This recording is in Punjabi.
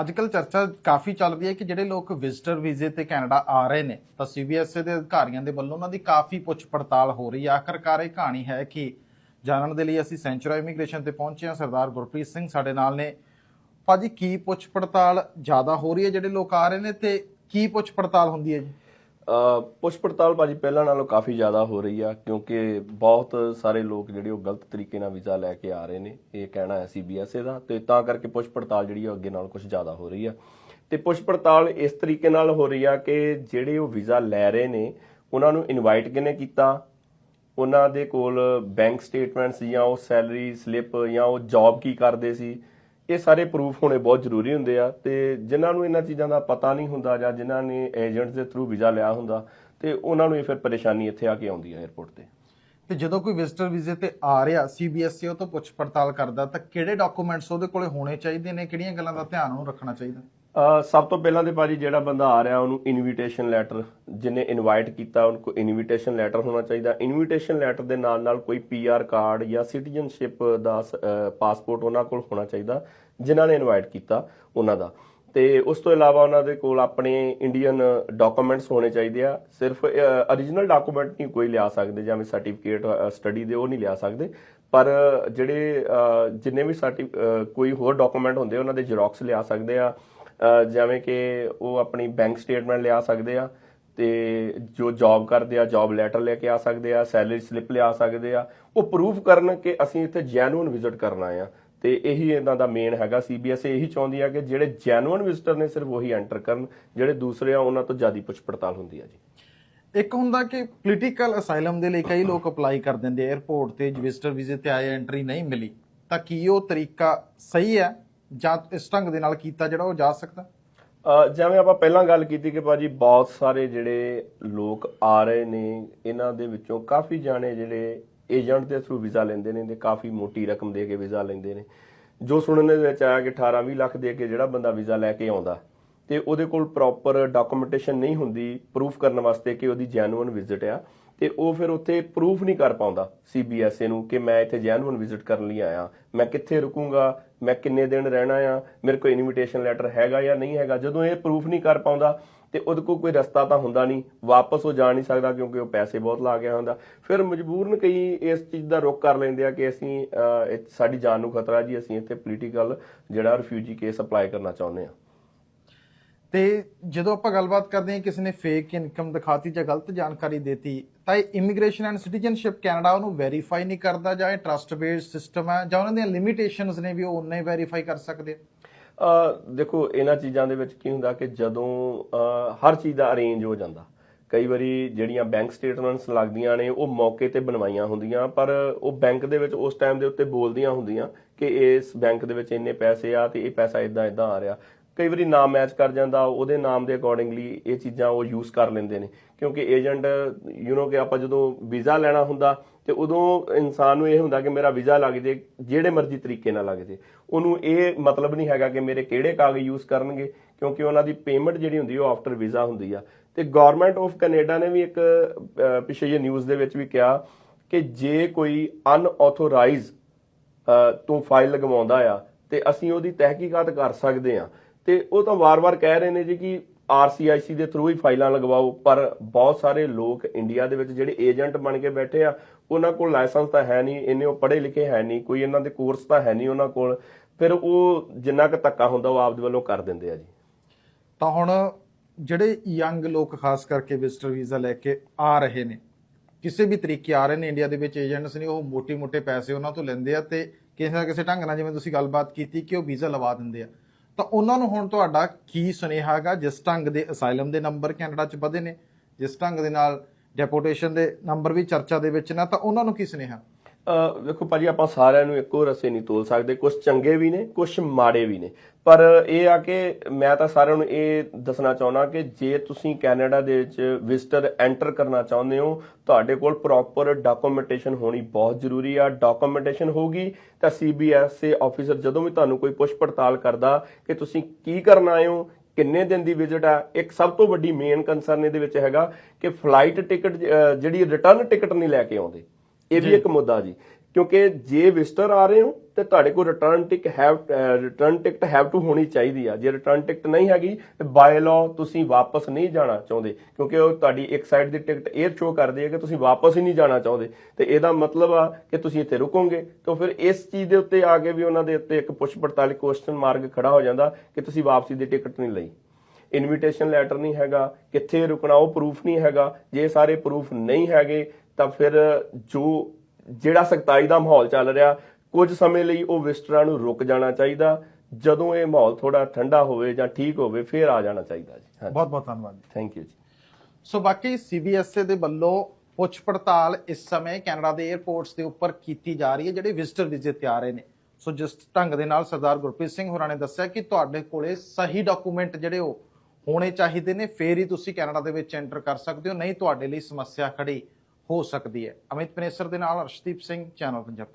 ਅੱਜ ਕੱਲ ਚਰਚਾ ਕਾਫੀ ਚੱਲ ਰਹੀ ਹੈ ਕਿ ਜਿਹੜੇ ਲੋਕ ਵਿਜ਼ਟਰ ਵੀਜ਼ੇ ਤੇ ਕੈਨੇਡਾ ਆ ਰਹੇ ਨੇ, ਤਾਂ ਸੀਬੀਐਸਈ ਦੇ ਅਧਿਕਾਰੀਆਂ ਦੇ ਵੱਲੋਂ ਉਹਨਾਂ ਦੀ ਕਾਫੀ ਪੁੱਛ ਪੜਤਾਲ ਹੋ ਰਹੀ ਹੈ। ਆਖਰਕਾਰ ਇਹ ਕਹਾਣੀ ਹੈ ਕਿ ਜਾਣਨ ਦੇ ਲਈ ਅਸੀਂ ਸੈਂਚੁਰੀ ਇਮੀਗ੍ਰੇਸ਼ਨ ਤੇ ਪਹੁੰਚੇ ਹਾਂ। ਸਰਦਾਰ ਗੁਰਪ੍ਰੀਤ ਸਿੰਘ ਸਾਡੇ ਨਾਲ ਨੇ। ਭਾਜੀ, ਕੀ ਪੁੱਛ ਪੜਤਾਲ ਜ਼ਿਆਦਾ ਹੋ ਰਹੀ ਹੈ? ਜਿਹੜੇ ਲੋਕ ਆ ਰਹੇ ਨੇ ਤੇ ਕੀ ਪੁੱਛ ਪੜਤਾਲ ਹੁੰਦੀ ਹੈ ਜੀ? ਅ, ਪੁੱਛ ਪੜਤਾਲ ਭਾਜੀ ਪਹਿਲਾਂ ਨਾਲੋਂ ਕਾਫੀ ਜ਼ਿਆਦਾ ਹੋ ਰਹੀ ਆ ਕਿਉਂਕਿ ਬਹੁਤ ਸਾਰੇ ਲੋਕ ਜਿਹੜੇ ਉਹ ਗਲਤ ਤਰੀਕੇ ਨਾਲ ਵੀਜ਼ਾ ਲੈ ਕੇ ਆ ਰਹੇ ਨੇ ਇਹ ਕਹਿਣਾ ਹੈ ਸੀਬੀਐਸਏ ਦਾ। ਤੇ ਤਾਂ ਕਰਕੇ ਪੁੱਛ ਪੜਤਾਲ ਜਿਹੜੀ ਉਹ ਅੱਗੇ ਨਾਲ ਕੁਝ ਜ਼ਿਆਦਾ ਹੋ ਰਹੀ ਆ। ਤੇ ਪੁੱਛ ਪੜਤਾਲ ਇਸ ਤਰੀਕੇ ਨਾਲ ਹੋ ਰਹੀ ਆ ਕਿ ਜਿਹੜੇ ਉਹ ਵੀਜ਼ਾ ਲੈ ਰਹੇ ਨੇ ਉਹਨਾਂ ਨੂੰ ਇਨਵਾਈਟ ਕਿਹਨੇ ਕੀਤਾ? ਉਹਨਾਂ ਦੇ ਕੋਲ ਬੈਂਕ ਸਟੇਟਮੈਂਟਸ ਜਾਂ ਉਹ ਸੈਲਰੀ ਸਲਿੱਪ ਜਾਂ ਉਹ ਜੌਬ ਕੀ ਕਰਦੇ ਸੀ? ਇਹ ਸਾਰੇ ਪ੍ਰੂਫ ਹੋਣੇ ਬਹੁਤ ਜ਼ਰੂਰੀ ਹੁੰਦੇ ਆ ਤੇ ਜਿਨ੍ਹਾਂ ਨੂੰ ਇਹਨਾਂ ਚੀਜ਼ਾਂ ਦਾ ਪਤਾ ਨਹੀਂ ਹੁੰਦਾ ਜਾਂ ਜਿਨ੍ਹਾਂ ਨੇ ਏਜੰਟਸ ਦੇ ਥਰੂ ਵੀਜ਼ਾ ਲਿਆ ਹੁੰਦਾ ਤੇ ਉਹਨਾਂ ਨੂੰ ਇਹ ਫਿਰ ਪਰੇਸ਼ਾਨੀ ਇੱਥੇ ਆ ਕੇ ਆਉਂਦੀ ਆ 에ਅਰਪੋਰਟ ਤੇ। ਤੇ ਜਦੋਂ ਕੋਈ ਵਿਜ਼ਟਰ ਵੀਜ਼ੇ ਤੇ ਆ ਰਿਹਾ ਸੀਬੀਐਸਈ ਉਹ ਤੋਂ ਪੁੱਛ ਪੜਤਾਲ ਕਰਦਾ, ਤਾਂ ਕਿਹੜੇ ਡਾਕੂਮੈਂਟਸ ਉਹਦੇ ਕੋਲੇ ਹੋਣੇ ਚਾਹੀਦੇ ਨੇ, ਕਿਹੜੀਆਂ ਗੱਲਾਂ ਦਾ ਧਿਆਨ ਉਹਨੂੰ ਰੱਖਣਾ ਚਾਹੀਦਾ? ਅਹ ਸਭ ਤੋਂ ਪਹਿਲਾਂ ਤੇ ਭਾਜੀ ਜਿਹੜਾ ਬੰਦਾ ਆ ਰਿਹਾ, ਉਹਨੂੰ ਇਨਵੀਟੇਸ਼ਨ ਲੈਟਰ ਜਿਹਨੇ ਇਨਵਾਈਟ ਕੀਤਾ, ਉਹਨੂੰ ਕੋਈ ਇਨਵੀਟੇਸ਼ਨ ਲੈਟਰ ਹੋਣਾ ਚਾਹੀਦਾ। ਇਨਵੀਟੇਸ਼ਨ ਲੈਟਰ ਦੇ ਨਾਲ ਨਾਲ ਕੋਈ ਪੀਆਰ ਕਾਰਡ ਜਾਂ ਸਿਟੀਜ਼ਨਸ਼ਿਪ ਦਾ ਪਾਸਪੋਰਟ ਉਹਨਾਂ ਕੋਲ ਹੋਣਾ ਚਾਹੀਦਾ, ਜਿਨ੍ਹਾਂ ਨੇ ਇਨਵਾਈਟ ਕੀਤਾ ਉਹਨਾਂ ਦਾ। ਤੇ ਉਸ ਤੋਂ ਇਲਾਵਾ ਉਹਨਾਂ ਦੇ ਕੋਲ ਆਪਣੇ ਇੰਡੀਅਨ ਡਾਕੂਮੈਂਟਸ ਹੋਣੇ ਚਾਹੀਦੇ ਆ। ਸਿਰਫ origignal ਡਾਕੂਮੈਂਟ ਨਹੀਂ ਕੋਈ ਲਿਆ ਸਕਦੇ, ਜਿਵੇਂ ਸਰਟੀਫਿਕੇਟ ਸਟੱਡੀ ਦੇ, ਉਹ ਨਹੀਂ ਲਿਆ ਸਕਦੇ। ਪਰ ਜਿਹੜੇ ਜਿੰਨੇ ਵੀ ਸਰਟੀ ਕੋਈ ਹੋਰ ਡਾਕੂਮੈਂਟ ਹੁੰਦੇ, ਉਹਨਾਂ ਦੇ ਜ਼ੈਰੋਕਸ ਲਿਆ ਸਕਦੇ ਆ। ਜਿਵੇਂ ਕਿ ਉਹ ਆਪਣੀ ਬੈਂਕ ਸਟੇਟਮੈਂਟ ਲਿਆ ਸਕਦੇ ਆ ਤੇ ਜੋ ਜੌਬ ਕਰਦੇ ਆ ਜੌਬ ਲੈਟਰ ਲੈ ਕੇ ਆ ਸਕਦੇ ਆ ਸੈਲਰੀ ਸਲਿੱਪ ਲਿਆ ਸਕਦੇ ਆ, ਉਹ ਪ੍ਰੂਫ ਕਰਨ ਕਿ ਅਸੀਂ ਇੱਥੇ ਜੈਨੂਇਨ ਵਿਜ਼ਿਟ ਕਰਨਾ ਆ। ਤੇ ਇਹੀ ਇਹਨਾਂ ਦਾ ਮੇਨ ਹੈਗਾ ਸੀਬੀਐਸ ਇਹੀ ਚਾਹੁੰਦੀ ਆ ਕਿ ਜਿਹੜੇ ਜੈਨੂਇਨ ਵਿਜ਼ਿਟਰ ਨੇ ਸਿਰਫ ਉਹੀ ਐਂਟਰ ਕਰਨ, ਜਿਹੜੇ ਦੂਸਰੇ ਆ, ਉਹਨਾਂ ਤੋਂ ਜ਼ਿਆਦਾ ਪੁੱਛ ਪੜਤਾਲ ਹੁੰਦੀ ਆ ਜੀ। ਇੱਕ ਹੁੰਦਾ ਕਿ ਪੋਲੀਟੀਕਲ ਅਸਾਈਲਮ ਦੇ ਲਈ ਕਈ ਲੋਕ ਅਪਲਾਈ ਕਰ ਦਿੰਦੇ ਆ 에ਅਰਪੋਰਟ ਤੇ ਵਿਜ਼ਟਰ ਵੀਜ਼ੇ ਤੇ ਆਏ ਐਂਟਰੀ ਨਹੀਂ ਮਿਲੀ, ਤਾਂ ਕੀ ਉਹ ਤਰੀਕਾ ਸਹੀ ਹੈ? ਜਾਂ ਇਸ ਢੰਗ ਦੇ ਨਾਲ ਕੀਤਾ ਜਿਹੜਾ ਉਹ ਜਾ ਸਕਦਾ? ਅ, ਜਿਵੇਂ ਆਪਾਂ ਪਹਿਲਾਂ ਗੱਲ ਕੀਤੀ ਕਿ ਭਾਜੀ ਬਹੁਤ ਸਾਰੇ ਜਿਹੜੇ ਲੋਕ ਆ ਰਹੇ ਨੇ ਇਹਨਾਂ ਦੇ ਵਿੱਚੋਂ ਕਾਫੀ ਜਾਣੇ ਜਿਹੜੇ ਏਜੰਟ ਦੇ ਥਰੂ ਵੀਜ਼ਾ ਲੈਂਦੇ ਨੇ ਤੇ ਕਾਫੀ ਮੋਟੀ ਰਕਮ ਦੇ ਕੇ ਵੀਜ਼ਾ ਲੈਂਦੇ ਨੇ। ਜੋ ਸੁਣਨ ਦੇ ਵਿੱਚ ਆਇਆ ਕਿ 18-20 ਲੱਖ ਦੇ ਕੇ ਜਿਹੜਾ ਬੰਦਾ ਵੀਜ਼ਾ ਲੈ ਕੇ ਆਉਂਦਾ ਤੇ ਉਹਦੇ ਕੋਲ ਪ੍ਰੋਪਰ ਡਾਕੂਮੈਂਟੇਸ਼ਨ ਨਹੀਂ ਹੁੰਦੀ ਪ੍ਰੂਫ ਕਰਨ ਵਾਸਤੇ ਕਿ ਉਹਦੀ ਜੈਨੂਇਨ ਵਿਜ਼ਿਟ ਆ। ਤੇ ਉਹ ਫਿਰ ਉੱਥੇ ਪ੍ਰੂਫ ਨਹੀਂ ਕਰ ਪਾਉਂਦਾ ਸੀਬੀਐਸਏ ਨੂੰ ਕਿ ਮੈਂ ਇੱਥੇ ਜੈਨੂਇਨ ਵਿਜ਼ਿਟ ਕਰਨ ਲਈ ਆਇਆ। ਮੈਂ ਕਿੱਥੇ ਰੁਕੂੰਗਾ? ਮੈਂ ਕਿੰਨੇ ਦਿਨ ਰਹਿਣਾ ਆ? ਮੇਰੇ ਕੋਲ ਇਨਵੀਟੇਸ਼ਨ ਲੈਟਰ ਹੈਗਾ ਜਾਂ ਨਹੀਂ ਹੈਗਾ? ਜਦੋਂ ਇਹ ਪ੍ਰੂਫ ਨਹੀਂ ਕਰ ਪਾਉਂਦਾ ਤੇ ਉਹਦੇ ਕੋਲ ਕੋਈ ਰਸਤਾ ਤਾਂ ਹੁੰਦਾ ਨਹੀਂ। ਵਾਪਸ ਉਹ ਜਾ ਨਹੀਂ ਸਕਦਾ ਕਿਉਂਕਿ ਉਹ ਪੈਸੇ ਬਹੁਤ ਲਾ ਗਿਆ ਹੁੰਦਾ। ਫਿਰ ਮਜਬੂਰਨ ਕਈ ਇਸ ਚੀਜ਼ ਦਾ ਰੁੱਖ ਕਰ ਲੈਂਦੇ ਆ ਕਿ ਅਸੀਂ ਅਹ, ਸਾਡੀ ਜਾਨ ਨੂੰ ਖਤਰਾ ਜੀ ਅਸੀਂ ਇੱਥੇ ਪੋਲੀਟੀਕਲ ਜਿਹੜਾ ਰਿਫਿਊਜੀ ਕੇਸ ਅਪਲਾਈ ਕਰਨਾ ਚਾਹੁੰਦੇ ਆ। ਤੇ ਜਦੋਂ ਆਪਾਂ ਗੱਲਬਾਤ ਕਰਦੇ ਹਾਂ ਕਿਸੇ ਨੇ ਫੇਕ ਇਨਕਮ ਦਿਖਾਤੀ ਜਾਂ ਗਲਤ ਜਾਣਕਾਰੀ ਦਿੱਤੀ, ਤਾਂ ਇਹ ਇਮੀਗ੍ਰੇਸ਼ਨ ਐਂਡ ਸਿਟੀਜ਼ਨਸ਼ਿਪ ਕੈਨੇਡਾ ਉਹਨੂੰ ਵੈਰੀਫਾਈ ਨਹੀਂ ਕਰਦਾ ਜਾਂ ਇਹ ਟਰਸਟ ਬੇਸਡ ਸਿਸਟਮ ਹੈ ਜਾਂ ਉਹਨਾਂ ਦੀਆਂ ਲਿਮਿਟੇਸ਼ਨਸ ਨੇ ਵੀ ਉਹ ਉਨੇ ਵੈਰੀਫਾਈ ਕਰ ਸਕਦੇ ਦੇਖੋ, ਇਹਨਾਂ ਚੀਜ਼ਾਂ ਦੇ ਵਿੱਚ ਕੀ ਹੁੰਦਾ ਕਿ ਜਦੋਂ ਹਰ ਚੀਜ਼ ਦਾ ਅਰੇਂਜ ਹੋ ਜਾਂਦਾ। ਕਈ ਵਾਰੀ ਜਿਹੜੀਆਂ ਬੈਂਕ ਸਟੇਟਮੈਂਟਸ ਲੱਗਦੀਆਂ ਨੇ, ਉਹ ਮੌਕੇ ਤੇ ਬਣਵਾਈਆਂ ਹੁੰਦੀਆਂ, ਪਰ ਉਹ ਬੈਂਕ ਦੇ ਵਿੱਚ ਉਸ ਟਾਈਮ ਦੇ ਉੱਤੇ ਬੋਲਦੀਆਂ ਹੁੰਦੀਆਂ ਕਿ ਇਸ ਬੈਂਕ ਦੇ ਵਿੱਚ ਇੰਨੇ ਪੈਸੇ ਆ ਤੇ ਇਹ ਪੈਸਾ ਇਦਾਂ ਇਦਾਂ ਆ ਰਿਹਾ। ਕਈ ਵਾਰੀ ਨਾਮ ਮੈਚ ਕਰ ਜਾਂਦਾ ਉਹਦੇ ਨਾਮ ਦੇ ਅਕੋਰਡਿੰਗਲੀ ਇਹ ਚੀਜ਼ਾਂ ਉਹ ਯੂਜ਼ ਕਰ ਲੈਂਦੇ ਨੇ। ਕਿਉਂਕਿ ਏਜੰਟ ਯੂ نو ਕਿ ਆਪਾਂ ਜਦੋਂ ਵੀਜ਼ਾ ਲੈਣਾ ਹੁੰਦਾ ਤੇ ਉਦੋਂ ਇਨਸਾਨ ਨੂੰ ਇਹ ਹੁੰਦਾ ਕਿ ਮੇਰਾ ਵੀਜ਼ਾ ਲੱਗ ਜੇ ਜਿਹੜੇ ਮਰਜ਼ੀ ਤਰੀਕੇ ਨਾਲ ਲੱਗ ਜੇ। ਉਹਨੂੰ ਇਹ ਮਤਲਬ ਨਹੀਂ ਹੈਗਾ ਕਿ ਮੇਰੇ ਕਿਹੜੇ ਕਾਗਜ਼ ਯੂਜ਼ ਕਰਨਗੇ ਕਿਉਂਕਿ ਉਹਨਾਂ ਦੀ ਪੇਮੈਂਟ ਜਿਹੜੀ ਹੁੰਦੀ ਉਹ ਆਫਟਰ ਵੀਜ਼ਾ ਹੁੰਦੀ ਆ। ਤੇ ਗਵਰਨਮੈਂਟ ਆਫ ਕੈਨੇਡਾ ਨੇ ਵੀ ਇੱਕ ਅਹ, ਪਿਛੇ ਜੇ ਨਿਊਜ਼ ਦੇ ਵਿੱਚ ਵੀ ਕਿਹਾ ਕਿ ਜੇ ਕੋਈ ਅਨਆਥੋਰਾਈਜ਼ ਤੋਂ ਫਾਈਲ ਲਗਵਾਉਂਦਾ ਆ ਤੇ ਅਸੀਂ ਉਹਦੀ ਤਹਿਕੀਕਾਤ ਕਰ ਸਕਦੇ ਆ। ਤੇ ਉਹ ਤਾਂ ਵਾਰ-ਵਾਰ ਕਹਿ ਰਹੇ ਨੇ ਜੀ ਕਿ ਆਰਸੀਆਈਸੀ ਦੇ ਥਰੂ ਹੀ ਫਾਈਲਾਂ ਲਗਵਾਓ, ਪਰ ਬਹੁਤ ਸਾਰੇ ਲੋਕ ਇੰਡੀਆ ਦੇ ਵਿੱਚ ਜਿਹੜੇ ਏਜੰਟ ਬਣ ਕੇ ਬੈਠੇ ਆ, ਉਹਨਾਂ ਕੋਲ ਲਾਇਸੈਂਸ ਤਾਂ ਹੈ ਨਹੀਂ, ਇੰਨੇ ਉਹ ਪੜ੍ਹੇ ਲਿਖੇ ਹੈ ਨਹੀਂ, ਕੋਈ ਇਹਨਾਂ ਦੇ ਕੋਰਸ ਤਾਂ ਹੈ ਨਹੀਂ ਉਹਨਾਂ ਕੋਲ, ਫਿਰ ਉਹ ਜਿੰਨਾ ਕੁ ਤੱਕਾ ਹੁੰਦਾ ਉਹ ਆਪਦੇ ਵੱਲੋਂ ਕਰ ਦਿੰਦੇ ਆ ਜੀ। ਤਾਂ ਹੁਣ ਜਿਹੜੇ ਯੰਗ ਲੋਕ ਖਾਸ ਕਰਕੇ ਵਿਜ਼ਟਰ ਵੀਜ਼ਾ ਲੈ ਕੇ ਆ ਰਹੇ ਨੇ, ਕਿਸੇ ਵੀ ਤਰੀਕੇ ਆ ਰਹੇ ਨੇ ਇੰਡੀਆ ਦੇ ਵਿੱਚ ਏਜੰਟਸ ਨੇ, ਉਹ ਮੋਟੀ ਮੋਟੇ ਪੈਸੇ ਉਹਨਾਂ ਤੋਂ ਲੈਂਦੇ ਆ ਤੇ ਕਿਸੇ ਨਾ ਕਿਸੇ ਢੰਗ ਨਾਲ ਜਿਵੇਂ ਤੁਸੀਂ ਗੱਲਬਾਤ ਕੀਤੀ ਕਿ ਉਹ ਵੀਜ਼ਾ ਲਵਾ ਦਿੰਦੇ ਆ। ਤਾਂ ਉਹਨਾਂ ਨੂੰ ਹੁਣ ਤੁਹਾਡਾ ਕੀ ਸੁਨੇਹਾ ਹੈਗਾ? ਜਿਸ ਢੰਗ ਦੇ ਅਸਾਈਲਮ ਦੇ ਨੰਬਰ ਕੈਨੇਡਾ 'ਚ ਵਧੇ ਨੇ, ਜਿਸ ਢੰਗ ਦੇ ਨਾਲ ਡੈਪੋਟੇਸ਼ਨ ਦੇ ਨੰਬਰ ਵੀ ਚਰਚਾ ਦੇ ਵਿੱਚ ਨੇ, ਤਾਂ ਉਹਨਾਂ ਨੂੰ ਕੀ ਸੁਨੇਹਾ? ਵੇਖੋ ਭਾਜੀ, ਆਪਾਂ ਸਾਰਿਆਂ ਨੂੰ ਇੱਕੋ ਰਸੇ ਨਹੀਂ ਤੋਲ ਸਕਦੇ। ਕੁਝ ਚੰਗੇ ਵੀ ਨੇ ਕੁਝ ਮਾੜੇ ਵੀ ਨੇ। ਪਰ ਇਹ ਆ ਕਿ ਮੈਂ ਤਾਂ ਸਾਰਿਆਂ ਨੂੰ ਇਹ ਦੱਸਣਾ ਚਾਹੁੰਦਾ ਕਿ ਜੇ ਤੁਸੀਂ ਕੈਨੇਡਾ ਦੇ ਵਿੱਚ ਵਿਜ਼ਟਰ ਐਂਟਰ ਕਰਨਾ ਚਾਹੁੰਦੇ ਹੋ, ਤੁਹਾਡੇ ਕੋਲ ਪ੍ਰੋਪਰ ਡਾਕੂਮੈਂਟੇਸ਼ਨ ਹੋਣੀ ਬਹੁਤ ਜ਼ਰੂਰੀ ਆ। ਡਾਕੂਮੈਂਟੇਸ਼ਨ ਹੋਗੀ ਤਾਂ ਸੀਬੀਐਸਏ ਆਫੀਸਰ ਜਦੋਂ ਵੀ ਤੁਹਾਨੂੰ ਕੋਈ ਪੁੱਛ ਪੜਤਾਲ ਕਰਦਾ ਕਿ ਤੁਸੀਂ ਕੀ ਕਰਨ ਆਏ ਹੋ, ਕਿੰਨੇ ਦਿਨ ਦੀ ਵਿਜ਼ਿਟ ਆ। ਇੱਕ ਸਭ ਤੋਂ ਵੱਡੀ ਮੇਨ ਕੰਸਰਨ ਇਹਦੇ ਵਿੱਚ ਹੈਗਾ ਕਿ ਫਲਾਈਟ ਟਿਕਟ ਜਿਹੜੀ ਰਿਟਰਨ ਟਿਕਟ ਨਹੀਂ ਲੈ ਕੇ ਆਉਂਦੇ। ਇਹ ਵੀ ਇੱਕ ਮੁੱਦਾ ਜੀ। ਕਿਉਂਕਿ ਜੇ ਵਿਜ਼ਟਰ ਆ ਰਹੇ ਹੋ ਤੇ ਤੁਹਾਡੇ ਕੋਲ return tick have return ticket have to ਹੋਣੀ ਚਾਹੀਦੀ ਆ। ਜੇ ਰਿਟਰਨ ਟਿਕਟ ਨਹੀਂ ਹੈਗੀ ਤੇ ਬਾਏ ਲਾਅ ਤੁਸੀਂ ਵਾਪਸ ਨਹੀਂ ਜਾਣਾ ਚਾਹੁੰਦੇ। ਕਿਉਂਕਿ ਉਹ ਤੁਹਾਡੀ ਇੱਕ ਸਾਈਡ ਦੀ ਟਿਕਟ 에ਅਰ ਸ਼ੋ ਕਰਦੀ ਹੈ ਕਿ ਤੁਸੀਂ ਵਾਪਸ ਹੀ ਨਹੀਂ ਜਾਣਾ ਚਾਹੁੰਦੇ। ਤੇ ਇਹਦਾ ਮਤਲਬ ਆ ਕਿ ਤੁਸੀਂ ਇੱਥੇ ਰੁਕੋਗੇ ਤਾਂ ਫਿਰ ਇਸ ਚੀਜ਼ ਦੇ ਉੱਤੇ ਆ ਕੇ ਵੀ ਉਹਨਾਂ ਦੇ ਉੱਤੇ ਇੱਕ ਪੁੱਛ ਪੜਤਾਲ ਕੁਐਸਚਨ ਮਾਰਕ ਖੜਾ ਹੋ ਜਾਂਦਾ ਕਿ ਤੁਸੀਂ ਵਾਪਸੀ ਦੀ ਟਿਕਟ ਨਹੀਂ ਲਈ। ਇਨਵੀਟੇਸ਼ਨ ਲੈਟਰ ਨਹੀਂ ਹੈਗਾ ਕਿੱਥੇ ਰੁਕਣਾ ਉਹ ਪ੍ਰੂਫ ਨਹੀਂ ਹੈਗਾ। ਜੇ ਸਾਰੇ ਪ੍ਰੂਫ ਨਹੀਂ ਹੈਗੇ ਤਾਂ ਫਿਰ ਜੋ ਜਿਹੜਾ ਸਖਤਾਈ ਦਾ ਮਾਹੌਲ ਚੱਲ ਰਿਹਾ ਕੁਝ ਸਮੇਂ ਲਈ ਉਹ ਵਿਜ਼ਟਰਾਂ ਨੂੰ ਰੁਕ ਜਾਣਾ ਚਾਹੀਦਾ। ਜਦੋਂ ਇਹ ਮਾਹੌਲ ਥੋੜਾ ਠੰਡਾ ਹੋਵੇ ਜਾਂ ਠੀਕ ਹੋਵੇ ਫਿਰ ਆ ਜਾਣਾ ਚਾਹੀਦਾ ਜੀ। ਬਹੁਤ ਬਹੁਤ ਧੰਨਵਾਦ ਥੈਂਕ ਯੂ ਜੀ। ਸੋ ਬਾਕੀ ਸੀਬੀਐਸਏ ਦੇ ਵੱਲੋਂ ਪੁੱਛ ਪੜਤਾਲ ਇਸ ਸਮੇਂ ਕੈਨੇਡਾ ਦੇ 에ਅਰਪੋਰਟਸ ਦੇ ਉੱਪਰ ਕੀਤੀ ਜਾ ਰਹੀ ਹੈ ਜਿਹੜੇ ਵਿਜ਼ਟਰ ਵੀਜ਼ੇ ਤੇ ਆ ਰਹੇ ਨੇ। ਸੋ ਜਿਸ ਢੰਗ ਦੇ ਨਾਲ ਸਰਦਾਰ ਗੁਰਪ੍ਰੀਤ ਸਿੰਘ ਹੋਰਾਂ ਨੇ ਦੱਸਿਆ ਕਿ ਤੁਹਾਡੇ ਕੋਲੇ ਸਹੀ ਡਾਕੂਮੈਂਟ ਜਿਹੜੇ ਉਹ ਹੋਣੇ ਚਾਹੀਦੇ ਨੇ ਫੇਰ ਹੀ ਤੁਸੀਂ ਕੈਨੇਡਾ ਦੇ ਵਿੱਚ ਐਂਟਰ ਕਰ ਸਕਦੇ ਹੋ ਨਹੀਂ ਤੁਹਾਡੇ ਲਈ ਸਮੱਸਿਆ ਖੜੀ ਹੋ ਸਕਦੀ ਹੈ। ਅਮਿਤ ਪਨੇਸਰ ਦੇ ਨਾਲ ਅਰਸ਼ਦੀਪ ਸਿੰਘ ਚੈਨਲ ਪੰਜਾਬੀ।